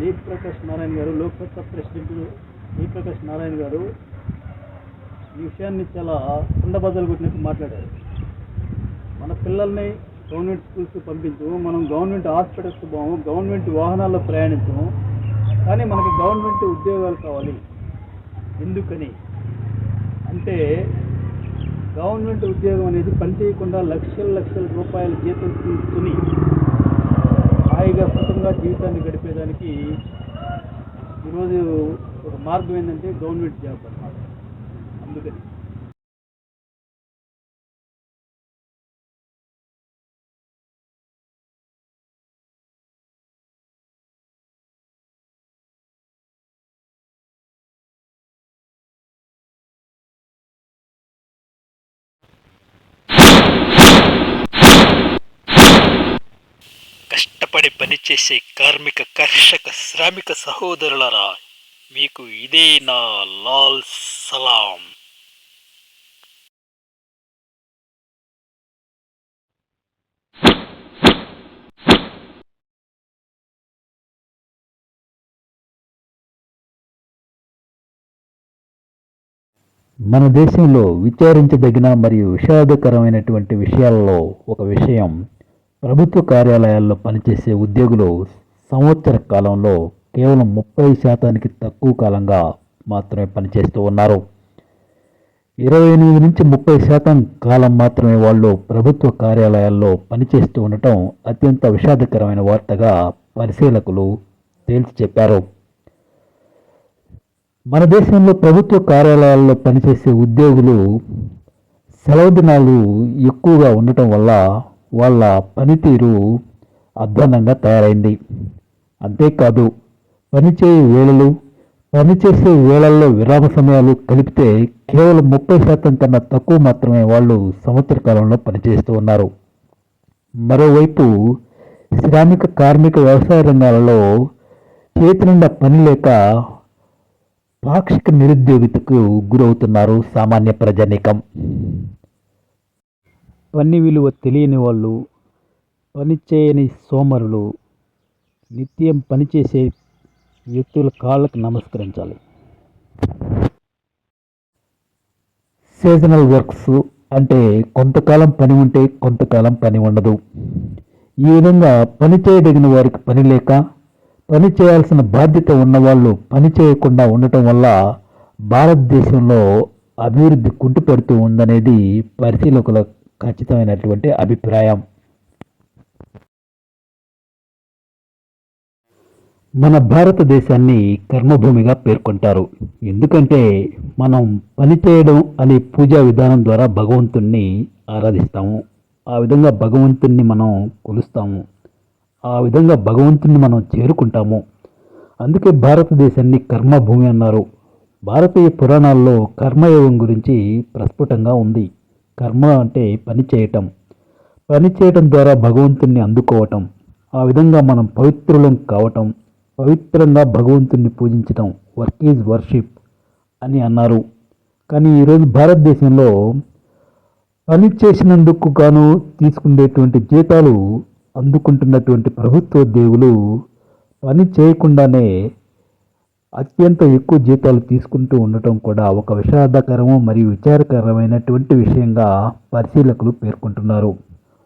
జయప్రకాష్ నారాయణ గారు లోక్సభ ప్రెసిడెంట్ జయప్రకాష్ నారాయణ గారు ఈ విషయాన్ని చాలా కుండబద్దలు కొట్టినట్టు మాట్లాడారు. మన పిల్లల్ని గవర్నమెంట్ స్కూల్స్కి పంపించము మనం గవర్నమెంట్ హాస్పిటల్స్కి పోము గవర్నమెంట్ వాహనాల్లో ప్రయాణించము కానీ మనకి గవర్నమెంట్ ఉద్యోగాలు కావాలి. ఎందుకని? అంటే గవర్నమెంట్ ఉద్యోగం అనేది పని చేయకుండా లక్షల లక్షల రూపాయల జీతం తీసుకుని హాయిగా సుఖంగా జీవితాన్ని గడిపేదానికి ఈరోజు ఒక మార్గం ఏంటంటే గవర్నమెంట్ జాబ్ అన్నమాట. అందుకని. కష్టపడి పనిచేసే కార్మిక కర్షక శ్రామిక సహోదరులరా మీకు ఇదే నా లాల్ సలాం. మన దేశంలో విచారించదగిన మరియు విషాదకరమైనటువంటి విషయాల్లో ఒక విషయం ప్రభుత్వ కార్యాలయాల్లో పనిచేసే ఉద్యోగులు సంవత్సర కాలంలో కేవలం ముప్పై శాతానికి తక్కువ కాలంగా మాత్రమే పనిచేస్తూ ఉన్నారు. ఇరవై ఎనిమిది నుంచి ముప్పై శాతం కాలం మాత్రమే వాళ్ళు ప్రభుత్వ కార్యాలయాల్లో పనిచేస్తూ ఉండటం అత్యంత విషాదకరమైన వార్తగా పరిశీలకులు తేల్చి చెప్పారు. మన దేశంలో ప్రభుత్వ కార్యాలయాల్లో పనిచేసే ఉద్యోగులు సెలవు దినాలు ఎక్కువగా ఉండటం వల్ల వాళ్ళ పనితీరు అధ్వానంగా తయారైంది. అంతేకాదు పనిచేయే వేళలు పనిచేసే వేళల్లో విరామ సమయాలు కలిపితే కేవలం ముప్పై శాతం కన్నా తక్కువ మాత్రమే వాళ్ళు సంవత్సర కాలంలో పనిచేస్తూ ఉన్నారు. మరోవైపు శ్రామిక కార్మిక వ్యవసాయ రంగాలలో చేతి నిండా పని లేక పాక్షిక నిరుద్యోగితకు గురవుతున్నారు సామాన్య ప్రజానీకం. పని విలువ తెలియని వాళ్ళు పని చేయని సోమరులు నిత్యం పనిచేసే వ్యక్తుల కాళ్ళకు నమస్కరించాలి. సీజనల్ వర్క్స్ అంటే కొంతకాలం పని ఉంటే కొంతకాలం పని ఉండదు. ఈ విధంగా పని చేయదగిన వారికి పని లేక పని చేయాల్సిన బాధ్యత ఉన్నవాళ్ళు పని చేయకుండా ఉండటం వల్ల భారతదేశంలో అభివృద్ధి కుంటుపెడుతూ ఉందనేది పరిశీలకుల ఖచ్చితమైనటువంటి అభిప్రాయం. మన భారతదేశాన్ని కర్మభూమిగా పేర్కొంటారు. ఎందుకంటే మనం పని చేయడం అనే పూజా విధానం ద్వారా భగవంతుణ్ణి ఆరాధిస్తాము. ఆ విధంగా భగవంతుణ్ణి మనం కొలుస్తాము. ఆ విధంగా భగవంతుణ్ణి మనం చేరుకుంటాము. అందుకే భారతదేశాన్ని కర్మభూమి అన్నారు. భారతీయ పురాణాల్లో కర్మయోగం గురించి ప్రస్ఫుటంగా ఉంది. కర్మ అంటే పని చేయటం. పని చేయటం ద్వారా భగవంతుణ్ణి అందుకోవటం. ఆ విధంగా మనం పవిత్రులం కావటం పవిత్రంగా భగవంతుణ్ణి పూజించటం వర్క్ ఈజ్ వర్షిప్ అని అన్నారు. కానీ ఈరోజు భారతదేశంలో పని చేసినందుకు గాను తీసుకునేటువంటి జీతాలు అందుకుంటున్నటువంటి ప్రభుత్వోద్యోగులు పని చేయకుండానే అత్యంత ఎక్కువ జీతాలు తీసుకుంటూ ఉండటం కూడా ఒక విషాదకరము మరియు విచారకరమైనటువంటి విషయంగా పరిశీలకులు పేర్కొంటున్నారు.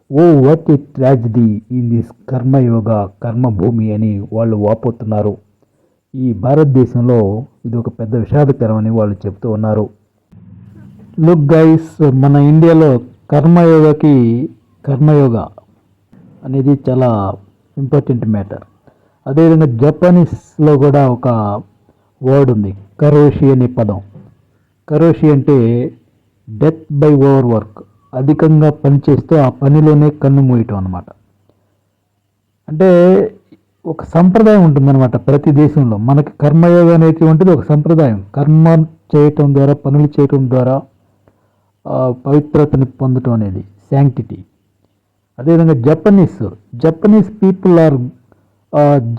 ఓ what a tragedy! In this karmayoga karmabhoomi అని వాళ్ళు వాపోతున్నారు. ఈ భారతదేశంలో ఇది ఒక పెద్ద విషాదకరం అని వాళ్ళు చెప్తూ ఉన్నారు. లుక్ గైస్ మన ఇండియాలో కర్మయోగకి కర్మయోగ అనేది చాలా ఇంపార్టెంట్ మ్యాటర్ అదేవిధంగా జపనీస్లో కూడా ఒక వర్డ్ ఉంది. కరోషి అనే పదం. కరోషి అంటే డెత్ బై ఓవర్ వర్క్ అధికంగా పని చేస్తే ఆ పనిలోనే కన్ను మూయటం అనమాట అంటే ఒక సంప్రదాయం ఉంటుందన్నమాట ప్రతి దేశంలో. మనకి కర్మయోగ అనేటువంటిది ఒక సంప్రదాయం. కర్మ చేయటం ద్వారా పనులు చేయటం ద్వారా పవిత్రతని పొందటం అనేది శాంక్టిటీ అదేవిధంగా Japanese Japanese people are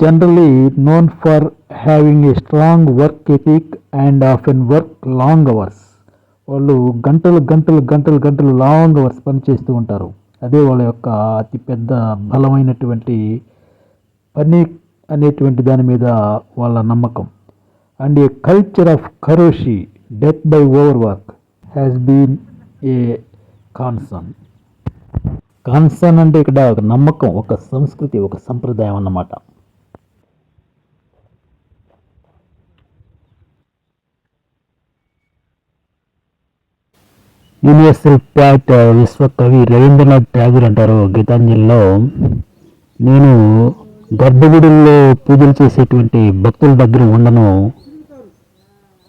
generally known for having a strong work ethic and of an work long hours వాళ్ళు గంటలు గంటలు గంటలు గంటలు లాంగ్ అవర్స్ పనిచేస్తూ ఉంటారు. అదే వాళ్ళ యొక్క అతి పెద్ద బలమైనటువంటి పని అనేటువంటి దాని మీద వాళ్ళ నమ్మకం. And a culture of karoshi death by over work has been a concern concern అంటే ఇక్కడ ఒక నమ్మకం ఒక సంస్కృతి ఒక సంప్రదాయం అన్నమాట. యూనివర్సల్ ప్యాట్ విశ్వకవి రవీంద్రనాథ్ ఠాగూర్ అంటారు. గీతాంజలిలో నేను గర్భగుడుల్లో పూజలు చేసేటువంటి భక్తుల దగ్గర ఉండను.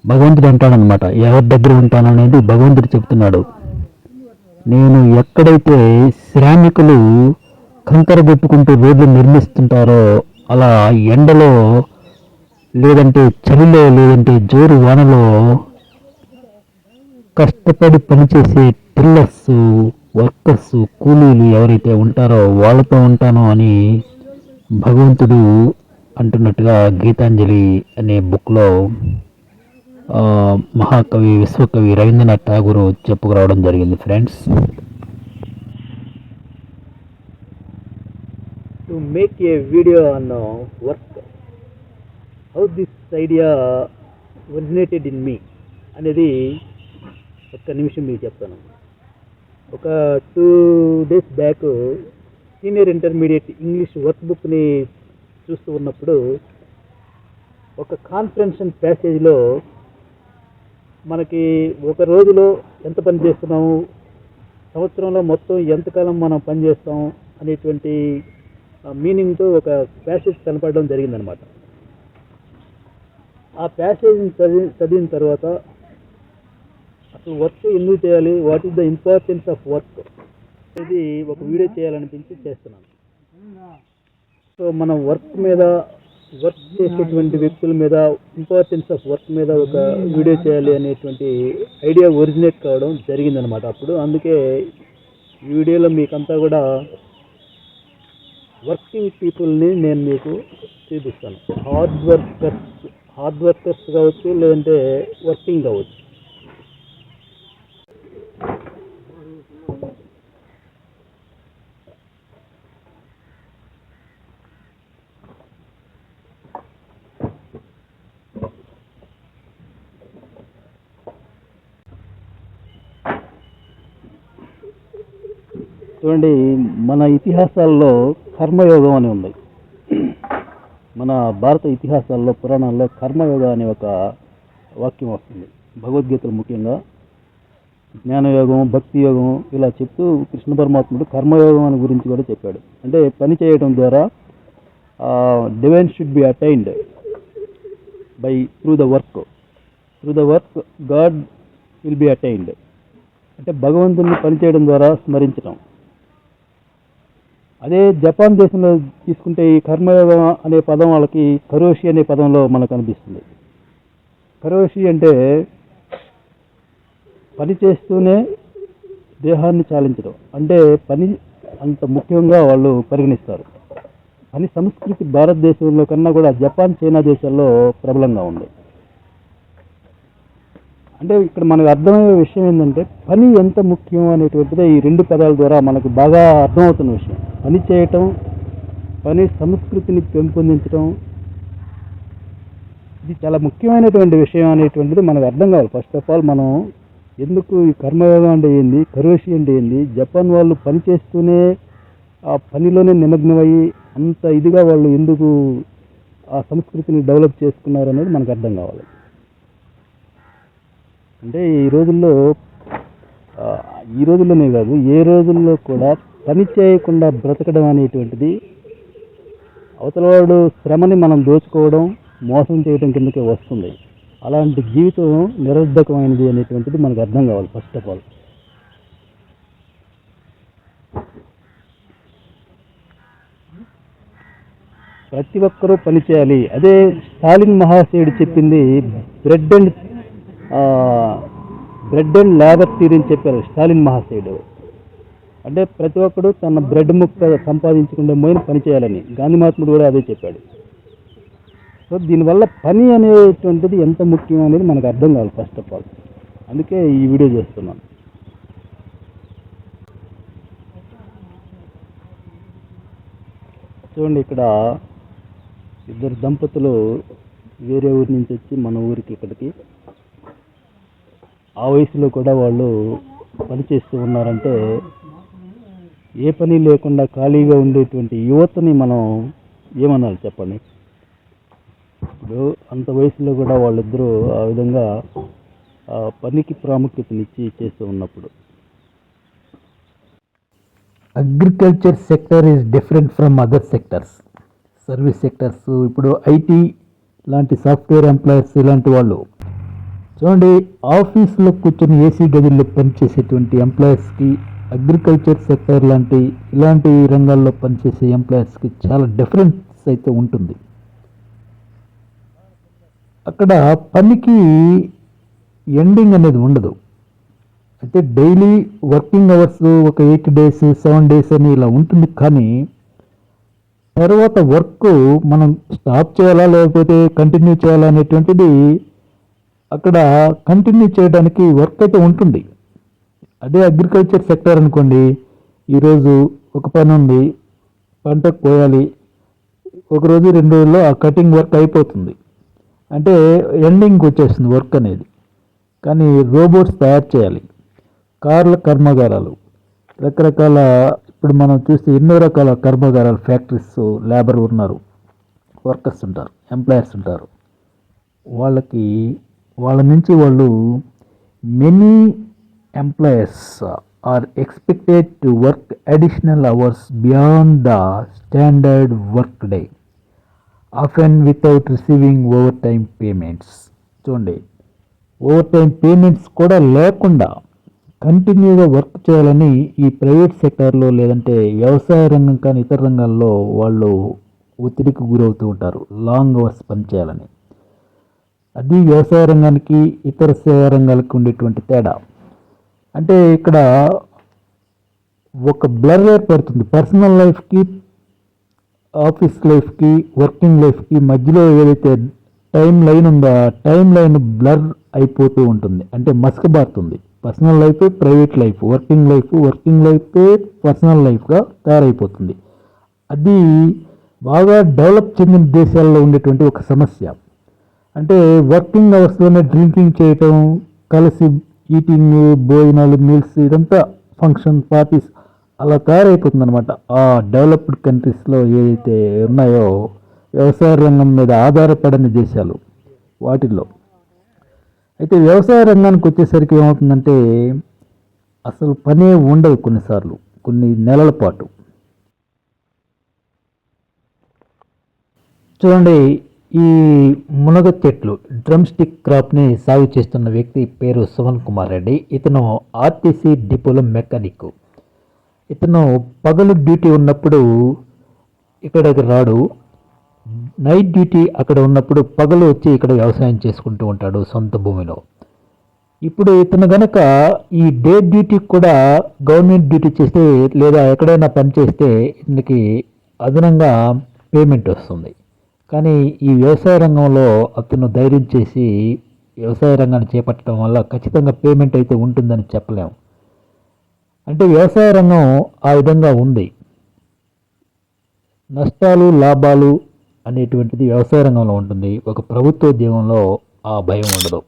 భగవంతుడు అంటాడనమాట ఎవరి దగ్గర ఉంటాను అనేది భగవంతుడు చెప్తున్నాడు. నేను ఎక్కడైతే శ్రామికులు కంకర కొట్టుకుంటూ రోడ్లు నిర్మిస్తుంటారో అలా ఎండలో లేదంటే చలిలో లేదంటే జోరు వానలో కష్టపడి పనిచేసే టిల్లర్స్ వర్కర్స్ కూలీలు ఎవరైతే ఉంటారో వాళ్ళతో ఉంటాను అని భగవంతుడు అంటున్నట్టుగా గీతాంజలి అనే బుక్లో మహాకవి విశ్వకవి రవీంద్రనాథ్ ఠాగూర్ చెప్పుకురావడం జరిగింది friends. To make a video on work how this idea originated in me అనేది ఒక్క నిమిషం మీకు చెప్తాను. ఒక two days back senior intermediate English work బుక్ని చూస్తూ ఉన్నప్పుడు ఒక కాన్ఫరెన్షన్ ప్యాసేజ్లో మనకి ఒక రోజులో ఎంత పని చేస్తున్నాము? సంవత్సరంలో మొత్తం ఎంతకాలం మనం పని చేస్తాం? అనేటువంటి మీనింగ్తో ఒక ప్యాసేజ్ కనపడడం జరిగిందనమాట. ఆ ప్యాసేజ్ని చదివి చదివిన తర్వాత అసలు వర్క్ ఎందుకు చేయాలి? What is the importance of work ఇది ఒక వీడియో చేయాలనిపించి చేస్తున్నాను. సో మనం వర్క్ మీద వర్క్ చేసేటువంటి వ్యక్తుల మీద ఇంపార్టెన్స్ ఆఫ్ వర్క్ మీద ఒక వీడియో చేయాలి అనేటువంటి ఐడియా ఒరిజినేట్ కావడం జరిగిందనమాట అప్పుడు. అందుకే ఈ వీడియోలో మీకంతా కూడా వర్కింగ్ పీపుల్ని నేను మీకు చూపిస్తాను. హార్డ్ వర్కర్స్ హార్డ్ వర్కర్స్ కావచ్చు లేదంటే వర్కింగ్ కావచ్చు. చూడండి మన ఇతిహాసాల్లో కర్మయోగం అని ఉంది. మన భారత ఇతిహాసాల్లో పురాణాల్లో కర్మయోగ అనే ఒక వాక్యం వస్తుంది. భగవద్గీతలు ముఖ్యంగా జ్ఞానయోగం భక్తి యోగం ఇలా చెప్తూ కృష్ణ పరమాత్ముడు కర్మయోగం అని గురించి కూడా చెప్పాడు. అంటే పని చేయడం ద్వారా divine should be attained by through the work through the work God will be attained అంటే భగవంతుని పనిచేయడం ద్వారా స్మరించడం అదే జపాన్ దేశంలో తీసుకుంటే ఈ కర్మయోగం అనే పదం వాళ్ళకి కరోషి అనే పదంలో మనకు అనిపిస్తుంది. కరోషి అంటే పని చేస్తూనే దేహాన్ని చాలించడం. అంటే పని అంత ముఖ్యంగా వాళ్ళు పరిగణిస్తారు. పని సంస్కృతి భారతదేశంలో కన్నా కూడా జపాన్ చైనా దేశాల్లో ప్రబలంగా ఉంది. అంటే ఇక్కడ మనకు అర్థమయ్యే విషయం ఏంటంటే పని ఎంత ముఖ్యం అనేటువంటిదే ఈ రెండు పదాల ద్వారా మనకు బాగా అర్థమవుతున్న విషయం. పని చేయటం పని సంస్కృతిని పెంపొందించడం ఇది చాలా ముఖ్యమైనటువంటి విషయం అనేటువంటిది మనకు అర్థం కావాలి. ఫస్ట్ ఆఫ్ ఆల్ మనం ఎందుకు ఈ కర్మయోగం అంటే ఏంది కరోషి అంటే ఏంది? జపాన్ వాళ్ళు పని చేస్తూనే ఆ పనిలోనే నిమగ్నమయ్యి అంత ఇదిగా వాళ్ళు ఎందుకు ఆ సంస్కృతిని డెవలప్ చేసుకున్నారు అనేది మనకు అర్థం కావాలి. అంటే ఈ రోజుల్లో ఈ రోజుల్లోనే కాదు ఏ రోజుల్లో కూడా పని చేయకుండా బ్రతకడం అనేటువంటిది అవతలవాడు శ్రమని మనం దోచుకోవడం మోసం చేయడం కిందకే వస్తుంది. అలాంటి జీవితం నిరర్ధకమైనది అనేటువంటిది మనకు అర్థం కావాలి ఫస్ట్ ఆఫ్ ఆల్ ప్రతి ఒక్కరూ పని చేయాలి. అదే స్టాలిన్ మహాశయుడు చెప్పింది bread and bread and labour theory అని చెప్పారు స్టాలిన్ మహాశయుడు. అంటే ప్రతి ఒక్కడు తన బ్రెడ్ ముక్క సంపాదించుకుంటే మోయిన పని చేయాలని గాంధీ మహాత్ముడు కూడా అదే చెప్పాడు. సో దీనివల్ల పని అనేటువంటిది ఎంత ముఖ్యం అనేది మనకు అర్థం కావాలి ఫస్ట్ ఆఫ్ ఆల్ అందుకే ఈ వీడియో చేస్తున్నాను. చూడండి ఇక్కడ ఇద్దరు దంపతులు వేరే ఊరి నుంచి వచ్చి మన ఊరికి ఇక్కడికి. ఆ వయసులో కూడా వాళ్ళు పని చేస్తూ ఉన్నారంటే ఏ పని లేకుండా ఖాళీగా ఉండేటువంటి యువతని మనం ఏమనాలి చెప్పండి? ఇప్పుడు అంత వయసులో కూడా వాళ్ళిద్దరూ ఆ విధంగా ఆ పనికి ప్రాముఖ్యతనిచ్చి చేస్తూ ఉన్నప్పుడు. Agriculture sector is different from other sectors service sectors ఇప్పుడు ఐటీ లాంటి సాఫ్ట్వేర్ ఎంప్లాయర్స్ ఇలాంటి వాళ్ళు. చూడండి ఆఫీస్లో కూర్చొని ఏసీ గదుల్లో పనిచేసేటువంటి ఎంప్లాయర్స్కి అగ్రికల్చర్ సెక్టర్ లాంటి ఇలాంటి రంగాల్లో పనిచేసే ఎంప్లాయర్స్కి చాలా డిఫరెన్స్ అయితే ఉంటుంది. అక్కడ పనికి ఎండింగ్ అనేది ఉండదు. అయితే డైలీ వర్కింగ్ అవర్స్ ఒక ఎయిట్ డేస్ సెవెన్ డేస్ అని ఇలా ఉంటుంది. కానీ తర్వాత వర్క్ మనం స్టాప్ చేయాలా లేకపోతే కంటిన్యూ చేయాలా అనేటువంటిది అక్కడ కంటిన్యూ చేయడానికి వర్క్ అయితే ఉంటుంది. అదే అగ్రికల్చర్ సెక్టర్ అనుకోండి ఈరోజు ఒక పని ఉంది పంట కోయాలి ఒక రోజు రెండు రోజుల్లో ఆ కటింగ్ వర్క్ అయిపోతుంది. అంటే ఎండింగ్కి వచ్చేస్తుంది వర్క్ అనేది. కానీ రోబోట్స్ తయారు చేయాలి. కార్ల కర్మాగారాలు. రకరకాల ఇప్పుడు మనం చూస్తే ఎన్నో రకాల కర్మాగారాలు ఫ్యాక్టరీస్ లేబర్ ఉన్నారు. వర్కర్స్ ఉంటారు ఎంప్లాయర్స్ ఉంటారు. వాళ్ళకి వాళ్ళ నుంచి వాళ్ళు many employers are expected to work additional hours beyond the standard work day often without receiving overtime payments చూడండి ఓవర్ టైం పేమెంట్స్ కూడా లేకుండా కంటిన్యూగా వర్క్ చేయాలని ఈ ప్రైవేట్ సెక్టార్లో లేదంటే వ్యవసాయ రంగం కానీ ఇతర రంగాల్లో వాళ్ళు ఒత్తిడికి గురవుతూ ఉంటారు లాంగ్ అవర్స్ పనిచేయాలని అది వ్యవసాయ రంగానికి ఇతర సేవా రంగాలకు ఉండేటువంటి తేడా. అంటే ఇక్కడ ఒక బ్లర్ ఏర్పడుతుంది. పర్సనల్ లైఫ్కి ఆఫీస్ లైఫ్కి వర్కింగ్ లైఫ్కి మధ్యలో ఏదైతే టైం లైన్ ఉందో ఆ టైం లైన్ బ్లర్ అయిపోతూ ఉంటుంది. అంటే మసకబారుతుంది personal life private life working life working life personal లైఫ్గా తయారైపోతుంది. అది బాగా డెవలప్ చెందిన దేశాల్లో ఉండేటువంటి ఒక సమస్య. అంటే వర్కింగ్ అవర్స్లోనే డ్రింకింగ్ చేయటం కలిసి ఈటింగ్ భోజనాలు మీల్స్ ఇదంతా ఫంక్షన్ పార్టీస్ అలా తయారైపోతుంది అనమాట ఆ డెవలప్డ్ కంట్రీస్లో ఏదైతే ఉన్నాయో వ్యవసాయ రంగం మీద ఆధారపడని దేశాలు వాటిల్లో. అయితే వ్యవసాయ రంగానికి వచ్చేసరికి ఏమవుతుందంటే అసలు పనే ఉండదు కొన్నిసార్లు కొన్ని నెలల పాటు. చూడండి ఈ మునగ చెట్లు డ్రమ్ స్టిక్ క్రాప్ని సాగు చేస్తున్న వ్యక్తి పేరు సుమన్ కుమార్ రెడ్డి. ఇతను ఆర్టీసీ డిపోలో మెకానిక్ ఇతను పగలు డ్యూటీ ఉన్నప్పుడు ఇక్కడికి రాడు. నైట్ డ్యూటీ అక్కడ ఉన్నప్పుడు పగలు వచ్చి ఇక్కడ వ్యవసాయం చేసుకుంటూ ఉంటాడు సొంత భూమిలో. ఇప్పుడు ఇతను గనక ఈ డే డ్యూటీ కూడా గవర్నమెంట్ డ్యూటీ చేస్తే లేదా ఎక్కడైనా పని చేస్తే ఇతనికి అదనంగా పేమెంట్ వస్తుంది. కానీ ఈ వ్యవసాయ రంగంలో అతను ధైర్యం చేసి వ్యవసాయ రంగాన్ని చేపట్టడం వల్ల ఖచ్చితంగా పేమెంట్ అయితే ఉంటుందని చెప్పలేము అంటే వ్యవసాయ రంగం ఆ విధంగా ఉంది. నష్టాలు లాభాలు అనేటువంటిది వ్యవసాయ రంగంలో ఉంటుంది. ఒక ప్రభుత్వ ఉద్యోగంలో ఆ భయం ఉండదు.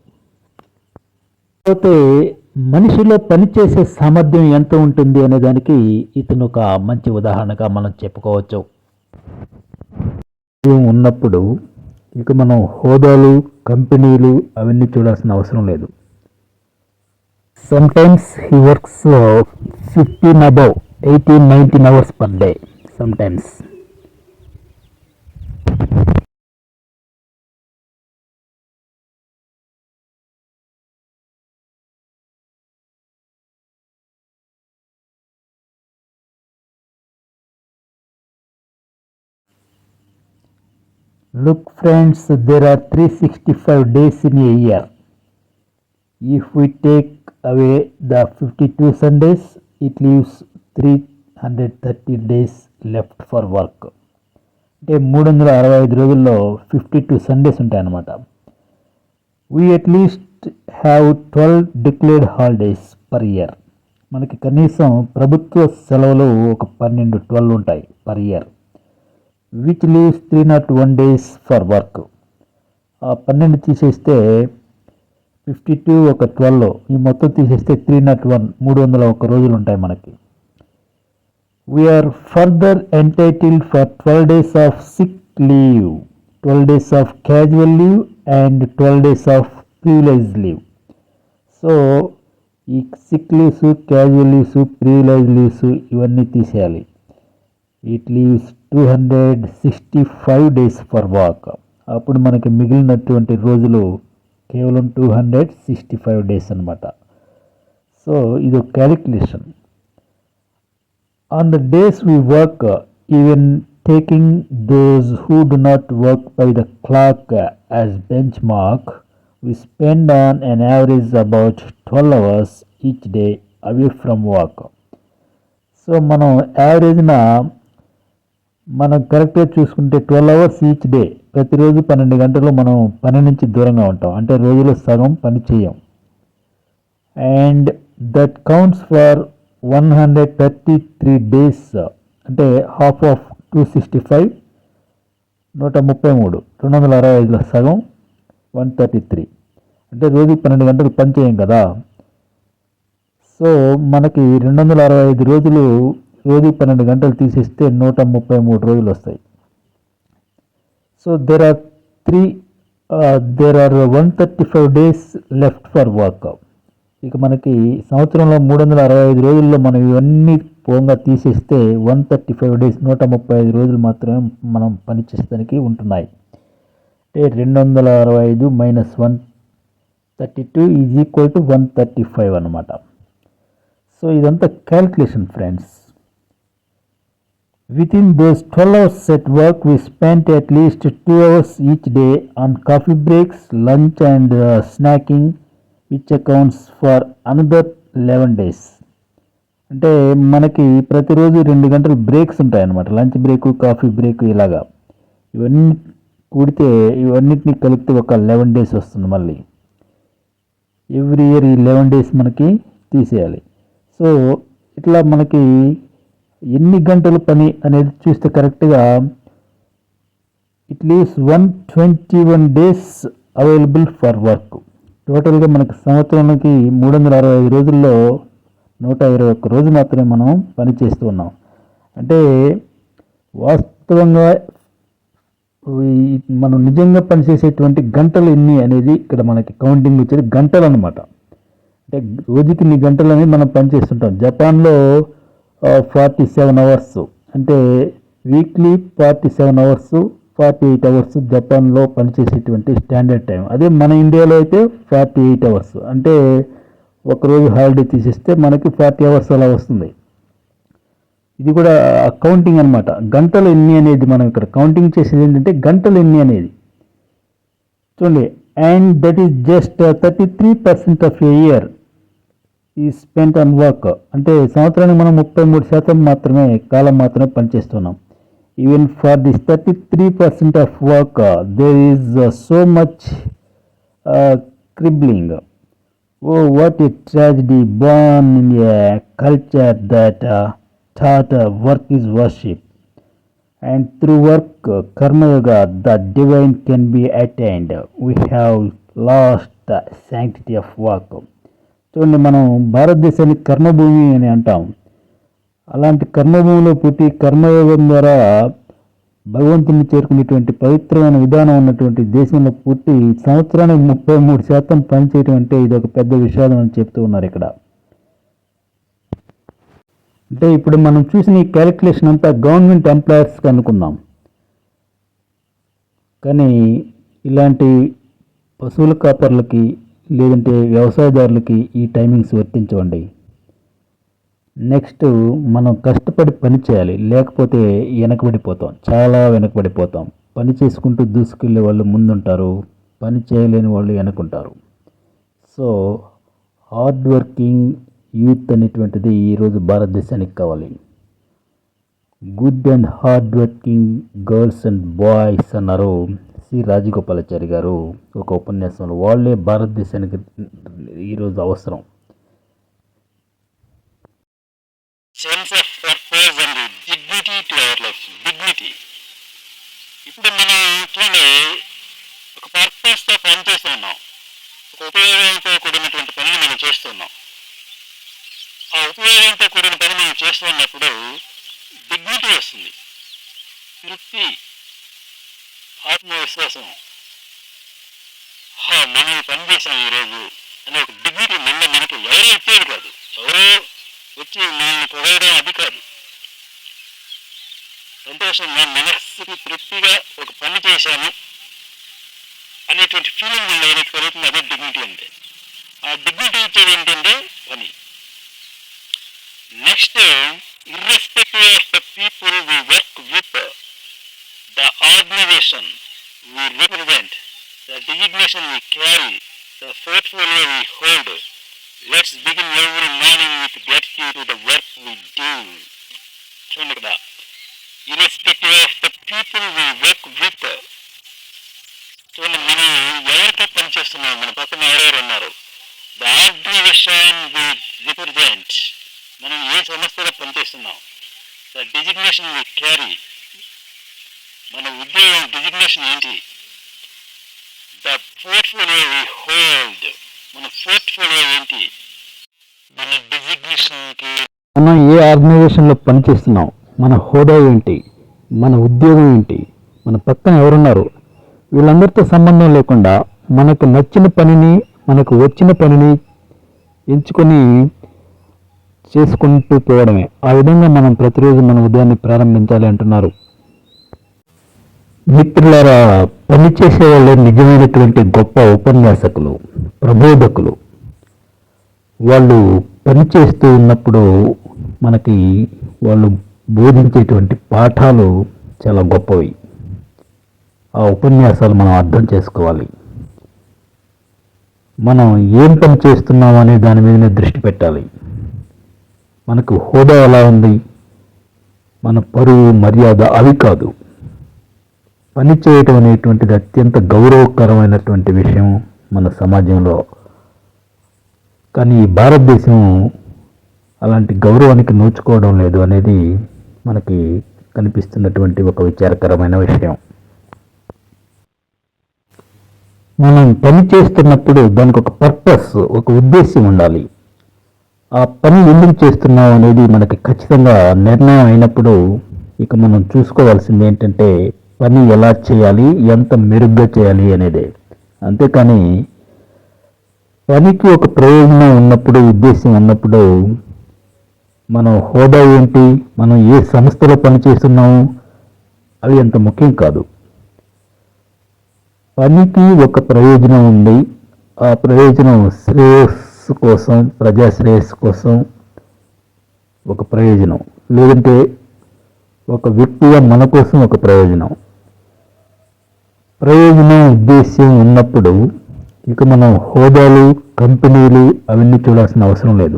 కాకపోతే మనిషిలో పనిచేసే సామర్థ్యం ఎంత ఉంటుంది అనే దానికి ఇతను ఒక మంచి ఉదాహరణగా మనం చెప్పుకోవచ్చు. ఉద్యోగం ఉన్నప్పుడు ఇక మనం హోదాలు కంపెనీలు అవన్నీ చూడాల్సిన అవసరం లేదు. Sometimes he works fifteen above eighteen nineteen hours per day sometimes Look, friends, there are 365 days in a year. If we take away the 52 Sundays, it leaves 330 days left for work. అంటే మూడు వందల అరవై ఐదు రోజుల్లో fifty two Sundays ఉంటాయన్నమాట we at least have twelve declared holidays per year మనకి కనీసం ప్రభుత్వ సెలవులు ఒక పన్నెండు ట్వెల్వ్ ఉంటాయి per year which leaves three nought one days for work. ఆ పన్నెండు తీసేస్తే ఫిఫ్టీ టూ ఒక ట్వెల్వ్. ఈ మొత్తం తీసేస్తే త్రీ నాట్ వన్ మూడు వందల ఒక రోజులు ఉంటాయి మనకి. We are further entitled for twelve days of sick leave twelve days of casual leave and twelve days of privilege leave so ఈ sick leaves casual leaves privilege leaves ఇవన్నీ తీసేయాలి. It leaves two hundred sixty five days for work అప్పుడు మనకి మిగిలినటువంటి రోజులు కేవలం two hundred sixty five days అనమాట so ఇది ఒక calculation on the days we work even taking those who do not work by the clock as benchmark we spend on an average about twelve hours each day away from work so మనం యావరేజ్న మనం కరెక్ట్గా చూసుకుంటే twelve hours each day ప్రతిరోజు పన్నెండు గంటలు మనం పని నుంచి దూరంగా ఉంటాం. అంటే రోజులో సగం పని చేయం. And that counts for one hundred thirty three days అంటే half of two sixty five నూట ముప్పై మూడు. రెండు వందల అరవై ఐదులో సగం వన్ థర్టీ త్రీ అంటే రోజుకి పన్నెండు గంటలు పని చేయం కదా. సో మనకి రెండు వందల అరవై ఐదు రోజులు ఏది పన్నెండు గంటలు తీసేస్తే నూట ముప్పై మూడు రోజులు వస్తాయి. So there are three there are one thirty five days left for work ఇక మనకి సంవత్సరంలో మూడు వందల అరవై ఐదు రోజుల్లో మనం ఇవన్నీ పోగా తీసేస్తే వన్ థర్టీ ఫైవ్ డేస్ నూట ముప్పై ఐదు రోజులు మాత్రమే మనం పనిచేసేదానికి ఉంటున్నాయి. అంటే రెండు వందల అరవై ఐదు minus one thirty two is equal to one thirty five అనమాట సో ఇదంతా calculation friends Within those 12 hours at work, we spent at least 2 hours each day on coffee breaks, lunch, and uh, snacking, which accounts for another 11 days. అంటే మనకి ప్రతిరోజు రెండు గంటలు breaks ఉంటాయన్నమాట lunch break coffee break ఇలాగా ఇవన్నీ కూడితే ఇవన్నిటిని కలిపితే ఒక లెవెన్ డేస్ వస్తుంది మళ్ళీ ఎవ్రీ ఇయర్ ఈ లెవెన్ డేస్ మనకి తీసేయాలి సో ఇట్లా మనకి ఎన్ని గంటలు పని అనేది చూస్తే కరెక్ట్గా it leaves one twenty one days available for work. టోటల్గా మనకి సంవత్సరానికి మూడు వందల అరవై ఐదు రోజుల్లో నూట ఇరవై ఒక్క రోజు మాత్రమే మనం పని చేస్తూ ఉన్నాం. అంటే వాస్తవంగా ఈ మనం నిజంగా పనిచేసేటువంటి గంటలు ఎన్ని అనేది ఇక్కడ మనకి కౌంటింగ్ వచ్చేది గంటలు అనమాట అంటే రోజుకి ఇన్ని గంటలు అనేది మనం పనిచేస్తుంటాం జపాన్లో ఫార్టీ సెవెన్ అవర్స్ అంటే weekly forty seven hours forty eight hours జపాన్లో పనిచేసేటువంటి స్టాండర్డ్ టైం అదే మన ఇండియాలో అయితే ఫార్టీ ఎయిట్ అవర్స్ అంటే ఒకరోజు హాలిడే తీసేస్తే మనకి ఫార్టీ అవర్స్ అలా వస్తుంది. ఇది కూడా కౌంటింగ్ అనమాట గంటలు ఎన్ని అనేది మనం ఇక్కడ కౌంటింగ్ చేసేది ఏంటంటే గంటలు ఎన్ని అనేది. చూడండి and that is just thirty three percent of a year is spent on work అంటే సంవత్సరానికి మనం ముప్పై మూడు శాతం మాత్రమే కాలం మాత్రమే పనిచేస్తున్నాం. Even for this thirty three percent of work there is so much cribbing oh what a tragedy born in a culture that thought work is worship and through work karmayoga the divine can be attained we have lost the sanctity of work చూడండి మనం భారతదేశాన్ని కర్మభూమి అని అంటాం. అలాంటి కర్మభూమిలో పుట్టి కర్మయోగం ద్వారా భగవంతుని చేరుకునేటువంటి పవిత్రమైన విధానం ఉన్నటువంటి దేశంలో పుట్టి సంవత్సరానికి ముప్పై మూడు శాతం పనిచేయటం అంటే ఇది ఒక పెద్ద విషాదం అని చెప్తూ ఉన్నారు ఇక్కడ. అంటే ఇప్పుడు మనం చూసిన ఈ క్యాలిక్యులేషన్ అంతా గవర్నమెంట్ ఎంప్లాయర్స్కి అనుకుందాం. కానీ ఇలాంటి పశువుల కాపర్లకి లేదంటే వ్యవసాయదారులకి ఈ టైమింగ్స్ వర్తించవండి. నెక్స్ట్ మనం కష్టపడి పని చేయాలి. లేకపోతే వెనకబడిపోతాం. చాలా వెనకబడిపోతాం. పని చేసుకుంటూ దూసుకెళ్ళే వాళ్ళు ముందుంటారు. పని చేయలేని వాళ్ళు వెనకుంటారు. సో హార్డ్ వర్కింగ్ యూత్ అనేటువంటిది ఈరోజు భారతదేశానికి కావాలి. Good and hard working girls and boys అన్నారు. సి. రాజగోపాలాచారి గారు ఒక ఉపన్యాసంలో వాళ్ళే భారతదేశానికి ఈరోజు అవసరం. Sense of purpose and dignity to our life Dignity. ఇప్పుడు మనం చూడండి ఒక పర్పస్తో పని చేస్తున్నాం. ఒక ఉపయోగంతో కూడినటువంటి పనిని మనం చేస్తున్నాం. ఆ ఉపయోగంతో కూడిన పని మనం చేస్తున్నప్పుడు డిగ్నిటీ వస్తుంది. తృప్తి. ఆత్మవిశ్వాసం. హా, మనం ఈ ఈరోజు అనే ఒక డిగ్నిటీ మళ్ళీ మనకి ఎవరో ఇచ్చేది కాదు. ఎవరో వచ్చి మనల్ని పొగడడం అది కాదు. సంతోషం నా మనస్సుకి తృప్తిగా ఒక పని చేశాను అనేటువంటి ఫీలింగ్ మనలో ఏదైతే కలుగుతుంది అదే డిగ్నిటీ అంటే. ఆ డిగ్నిటీ ఇచ్చేది ఏంటంటే పని. Next irrespective of the people we work with the organization we represent, the designation we carry, the portfolio we hold. Let's begin every morning with gratitude to the work we do. చూడండి ఇక్కడ irrespective of the people we work with చూడండి మనం ఎవరితో పనిచేస్తున్నాం మన పక్కన ఎవరెవరు ఉన్నారు? ద ఆర్గనైజేషన్ వి రిప్రజెంట్ మనం ఏ సంస్థలో పనిచేస్తున్నాం? ద డిజిగ్నేషన్ వి క్యారీ మన ఉద్యోగం డిజిగ్నేషన్ ఏంటి? ద పోర్ట్ఫోలియో వి హోల్డ్ మన పోర్ట్ఫోలియో ఏంటి? మన డిజిగ్నేషన్కి మనం ఏ ఆర్గనైజేషన్లో పనిచేస్తున్నాం? మన హోదా ఏంటి? మన ఉద్యోగం ఏంటి? మన పక్కన ఎవరున్నారు? వీళ్ళందరితో సంబంధం లేకుండా మనకు నచ్చిన పనిని మనకు వచ్చిన పనిని ఎంచుకొని చేసుకుంటూ పోవడమే. ఆ విధంగా మనం ప్రతిరోజు మన ఉదయాన్ని ప్రారంభించాలి అంటున్నారు. మిత్రులారా పనిచేసే వాళ్ళే నిజమైనటువంటి గొప్ప ఉపన్యాసకులు ప్రబోధకులు. వాళ్ళు పని చేస్తూ ఉన్నప్పుడు మనకి వాళ్ళు బోధించేటువంటి పాఠాలు చాలా గొప్పవి. ఆ ఉపన్యాసాలు మనం అర్థం చేసుకోవాలి. మనం ఏం పని చేస్తున్నాం అనే దాని మీదనే దృష్టి పెట్టాలి. మనకు హోదా ఎలా ఉంది? మన పరువు మర్యాద అవి కాదు. పని చేయటం అనేటువంటిది అత్యంత గౌరవకరమైనటువంటి విషయం మన సమాజంలో. కానీ ఈ భారతదేశం అలాంటి గౌరవానికి నోచుకోవడం లేదు అనేది మనకి కనిపిస్తున్నటువంటి ఒక విచారకరమైన విషయం. మనం పని చేస్తున్నప్పుడు దానికి ఒక పర్పస్ ఒక ఉద్దేశ్యం ఉండాలి. ఆ పని ఎందుకు చేస్తున్నాం అనేది మనకి ఖచ్చితంగా నిర్ణయం అయినప్పుడు ఇక మనం చూసుకోవాల్సింది ఏంటంటే పని ఎలా చేయాలి? ఎంత మెరుగ్గా చేయాలి అనేదే. అంతేకాని పనికి ఒక ప్రయోజనం ఉన్నప్పుడు ఉద్దేశం ఉన్నప్పుడు మనం హోదా ఏంటి? మనం ఏ సంస్థలో పనిచేస్తున్నాము అవి అంత ముఖ్యం కాదు. పనికి ఒక ప్రయోజనం ఉంది. ఆ ప్రయోజనం శ్రేయస్సు కోసం ప్రజాశ్రేయస్సు కోసం ఒక ప్రయోజనం. లేదంటే ఒక వ్యక్తిగా మన కోసం ఒక ప్రయోజనం. ప్రయోజనం ఉద్దేశ్యం ఉన్నప్పుడు ఇక మనం హోదాలు కంపెనీలు అవన్నీ చూడాల్సిన అవసరం లేదు.